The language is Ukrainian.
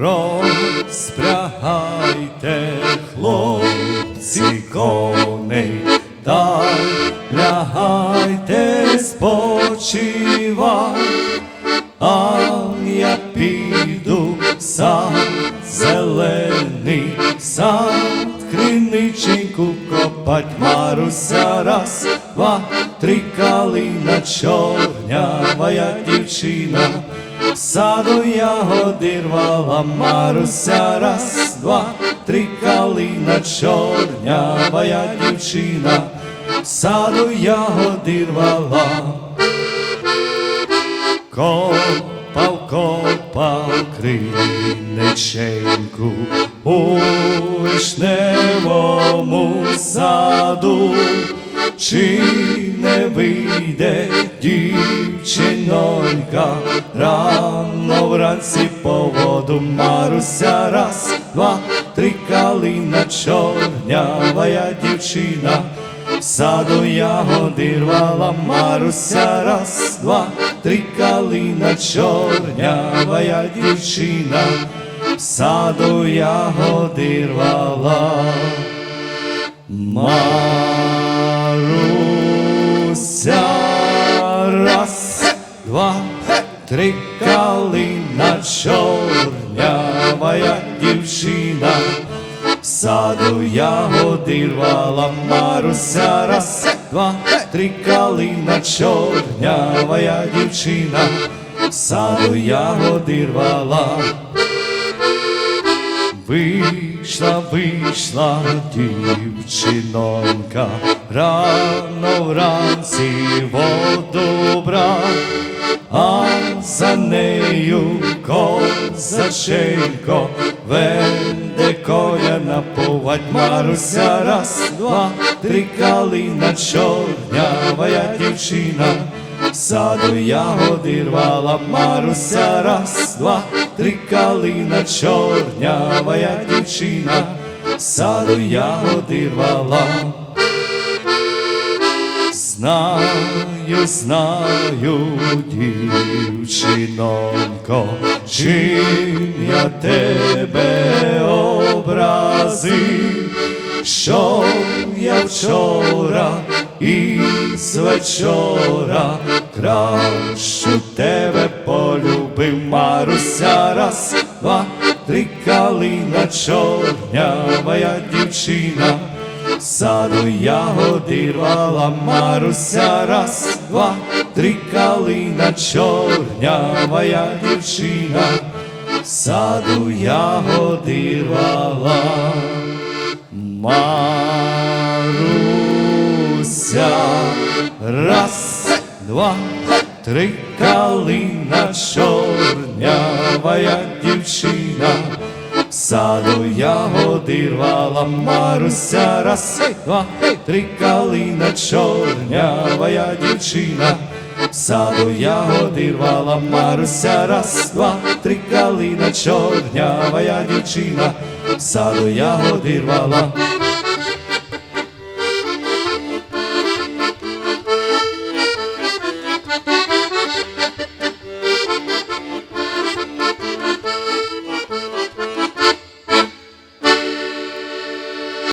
розпрягайте хлопці коней, та лягайте спочивай, а я піду сам зелений сам. Криниченьку копать Маруся раз, два, три калина чорнявая дівчина. Саду ягоди рвала Маруся раз, два, три калина чорнявая дівчина. Саду ягоди рвала. Копав, копав криниченьку у вишневому саду, чи не вийде дівчинонька рано вранці по воду Маруся раз, два, три калина чорнявая дівчина. В саду ягоди рвала Маруся раз, два, три калина чорнявая дівчина, в саду ягоди рвала. Маруся три калина чорнявая дівчина. В саду ягоди рвала Маруся раз, два, три калина чорнявая дівчина. В саду ягоди рвала. Вийшла, вийшла дівчинонька, рано вранці воду брать, а за нею козаченько веде коня напувать Маруся раз, два, три калина чорнявая дівчина. Саду ягоди рвала Маруся раз, два, три калина чорнявая дівчина. Саду ягоди рвала. Знаю, знаю, дівчинонько, чим я тебе образив, що я вчора і з вечора кращу тебе полюбив, Маруся раз, два, три калина чорнявая дівчина. Саду ягоди рвала Маруся раз, два, три калина чорнявая дівчина. Саду ягоди рвала Маруся раз, два, три калина чорнявая дівчина. Саду ягоди рвала Маруся раз, два, три калина чорнявая дівчина. Саду ягоди рвала Маруся раз, два, три калина чорнявая дівчина. Саду ягоди рвала